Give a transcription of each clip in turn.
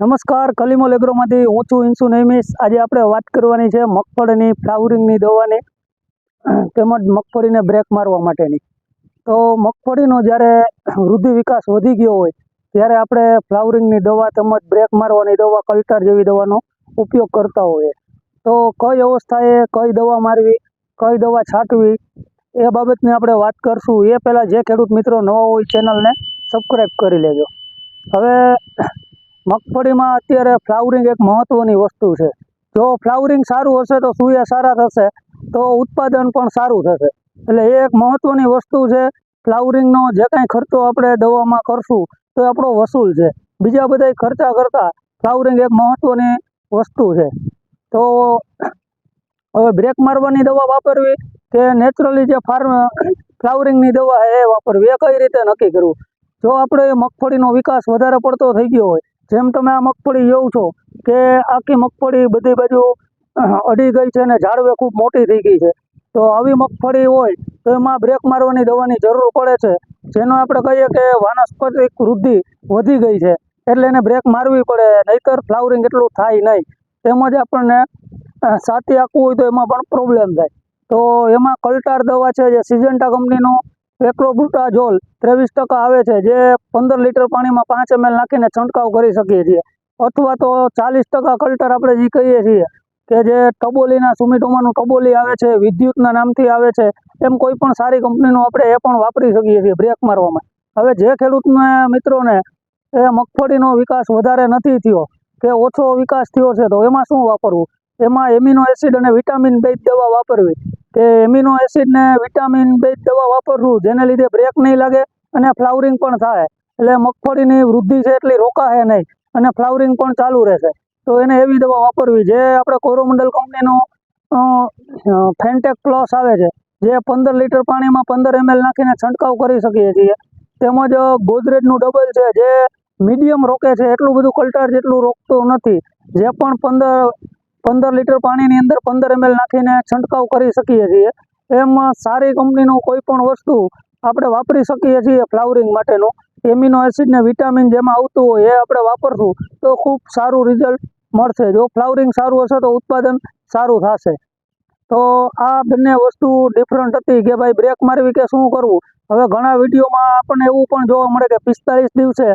નમસ્કાર કલીમો એગ્રોમાંથી હું છું ઇન્સુ નૈમિસ આજે આપણે વાત કરવાની છે મગફળીની ફ્લાવરિંગની દવાની, તેમજ મગફળીને બ્રેક મારવા માટેની. તો મગફળીનો જ્યારે વૃદ્ધિ વિકાસ વધી ગયો હોય, ત્યારે આપણે ફ્લાવરિંગની દવા તેમજ બ્રેક મારવાની દવા, કલ્ટર જેવી દવાનો ઉપયોગ કરતા હોઈએ. તો કઈ અવસ્થાએ કઈ દવા મારવી, કઈ દવા છાંટવી, એ બાબતની આપણે વાત કરશું. એ પહેલાં જે ખેડૂત મિત્રો નવા હોય ચેનલને સબસ્ક્રાઈબ કરી લેજો. હવે મગફળીમાં અત્યારે ફ્લાવરિંગ એક મહત્ત્વની વસ્તુ છે. જો ફ્લાવરિંગ સારું હશે તો સૂર્ય સારા થશે, તો ઉત્પાદન પણ સારું થશે. એટલે એ એક મહત્ત્વની વસ્તુ છે ફ્લાવરિંગનો જે કાંઈ ખર્ચો આપણે દવામાં કરશું, તો આપણો વસૂલ છે. બીજા બધા ખર્ચા કરતાં ફ્લાવરિંગ એક મહત્ત્વની વસ્તુ છે. તો હવે બ્રેક મારવાની દવા વાપરવી કે નેચરલી જે ફાર્મ ફ્લાવરિંગની દવા એ વાપરવી, એ કઈ રીતે નક્કી કરવું? જો આપણે મગફળીનો વિકાસ વધારે પડતો થઈ ગયો હોય જેમ તમે આ મગફળી જોઉં છો કે આખી મગફળી બધી બાજુ અડી ગઈ છે અને ઝાડવે ખૂબ મોટી થઈ ગઈ છે. તો આવી મગફળી હોય તો એમાં બ્રેક મારવાની દવાની જરૂર પડે છે. જેનો આપણે કહીએ કે વાનસ્પતિક વૃદ્ધિ વધી ગઈ છે. એટલે એને બ્રેક મારવી પડે, નહીતર ફ્લાવરિંગ એટલું થાય નહીં. તેમજ આપણને સાથી આપવું હોય તો એમાં પણ પ્રોબ્લેમ થાય. તો એમાં કલ્ટાર દવા છે, જે સિજન્ટા કંપનીનું એક્રોબુટાઝોલ ત્રેવીસ ટકા આવે છે, જે પંદર લીટર પાણીમાં પાંચ એમએલ નાખીને છંટકાવ કરી શકીએ છીએ. અથવા તો ચાલીસ ટકા કલ્ટર આપણે જે કહીએ છીએ કે જે ટબોલીના સુમિટોમાનું ટબોલી આવે છે, વિદ્યુતના નામથી આવે છે, એમ કોઈ પણ સારી કંપનીનું આપણે એ પણ વાપરી શકીએ છીએ બ્રેક મારવામાં. હવે જે ખેડૂતને મિત્રોને એ મગફળીનો વિકાસ વધારે નથી થયો કે ઓછો વિકાસ થયો છે તો એમાં શું વાપરવું? એમાં એમિનો એસિડ અને વિટામિન બે દવા વાપરવી. કે એમિનો એસિડ ને વિટામિન બે દવા વાપરવું, જેને લીધે બ્રેક નહીં લાગે અને ફ્લાવરિંગ પણ થાય. એટલે મગફળીની વૃદ્ધિ છે એટલી રોકાશે નહીં અને ફ્લાવરિંગ પણ ચાલુ રહેશે. તો એને એવી દવા વાપરવી, જે આપણે કોરોમંડલ કંપનીનું ફેન્ટેક પ્લસ આવે છે, જે પંદર લીટર પાણીમાં પંદર એમએલ નાખીને છંટકાવ કરી શકીએ છીએ. તેમજ ગોદરેજનું ડબલ છે, જે મીડિયમ રોકે છે, એટલું બધું કલ્ટાર જેટલું રોકતું નથી. જે પણ પંદર પંદર લીટર પાણીની અંદર પંદર એમએલ નાખીને છંટકાવ કરી શકીએ છીએ. એમ સારી કંપનીનું કોઈ પણ વસ્તુ આપણે વાપરી શકીએ છીએ ફ્લાવરિંગ માટેનું. એમિનો એસિડ ને વિટામિન જેમાં આવતું હોય એ આપણે વાપરશું તો ખૂબ સારું રિઝલ્ટ મળશે. જો ફ્લાવરિંગ સારું હશે તો ઉત્પાદન સારું થશે. તો આ બંને વસ્તુ ડિફરન્ટ હતી કે ભાઈ બ્રેક મારવી કે શું કરવું? હવે ઘણા વિડીયોમાં આપણને એવું પણ જોવા મળે કે પિસ્તાલીસ દિવસે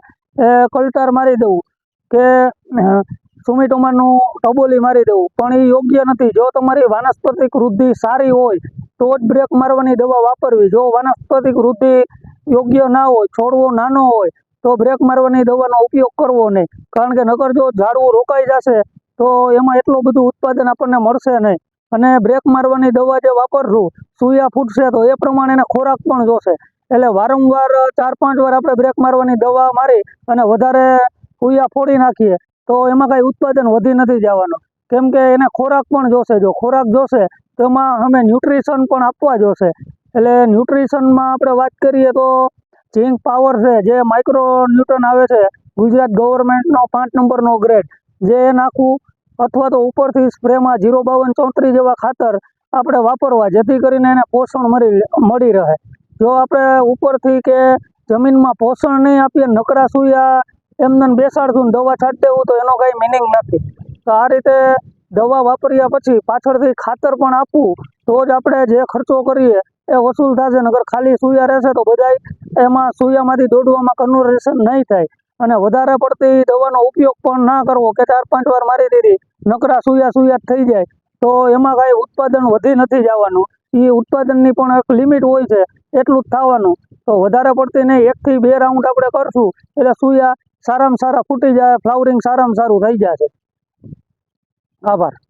એ કલ્ટાર મારી દેવું કે સુમિટોમાનું ટબોલી મારી દેવું પણ એ યોગ્ય નથી. જો તમારી વાનસ્પતિક વૃદ્ધિ સારી હોય, તો જ બ્રેક મારવાની દવા વાપરવી. જો વાનસ્પતિક વૃદ્ધિ યોગ્ય ના હોય, છોડવો નાનો હોય, તો બ્રેક મારવાની દવાનો ઉપયોગ કરવો નહીં. કારણ કે નગર જો ઝાડવું રોકાઈ જશે, તો એમાં એટલું બધું ઉત્પાદન આપણને મળશે નહીં. અને બ્રેક મારવાની દવા જે વાપરશું, સૂયા ફૂટશે, તો એ પ્રમાણે એને ખોરાક પણ જોશે. એટલે વારંવાર ચાર પાંચ વાર આપણે બ્રેક મારવાની દવા મારી અને વધારે સૂયા ફોડી નાખીએ. તો એમાં કાંઈ ઉત્પાદન વધી નથી જવાનું. કેમ કે એને ખોરાક પણ જોશે, જો ખોરાક જોશે, તો એમાં અમે ન્યુટ્રિશન પણ આપવા જોશે. એટલે ન્યુટ્રિશનમાં આપણે વાત કરીએ તો ઝીંક પાવર છે, જે માઇક્રો ન્યૂટન આવે છે, ગુજરાત ગવર્મેન્ટનો પાંચ નંબરનો ગ્રેડ, જે નાખવું અથવા તો ઉપરથી સ્પ્રેમાં જીરો બાવન ચોત્રીસ જેવા ખાતર આપણે વાપરવા, જેથી કરીને એને પોષણ મળી મળી રહે. જો આપણે ઉપરથી કે જમીનમાં પોષણ નહીં આપીએ, નકરા સૂયા એમને બેસાડતું દવા છાંટી દેવું તો એનો કાંઈ મિનિંગ નથી. તો આ રીતે દવા વાપર્યા પછી પાછળથી ખાતર પણ આપવું તો જ આપણે જે ખર્ચો કરીએ એ વસૂલ થશે. નગર ખાલી સૂયા રહેશે તો બધાય એમાં સૂયામાંથી દોડવામાં કન્વર્સેશન નહીં થાય. અને વધારે પડતી દવાનો ઉપયોગ પણ ના કરવો કે ચાર પાંચ વાર મારી દીધી, નકરા સૂયા સૂયા થઈ જાય. તો એમાં કાંઈ ઉત્પાદન વધી નથી જવાનું. એ ઉત્પાદનની પણ એક લિમિટ હોય છે. એટલું જ થવાનું. તો વધારે પડતી નહીં, એકથી બે રાઉન્ડ આપણે કરશું. એટલે સૂયા સારામાં સારા ફૂટી જાય ફ્લાવરિંગ સારામાં સારું થઈ જશે. આભાર.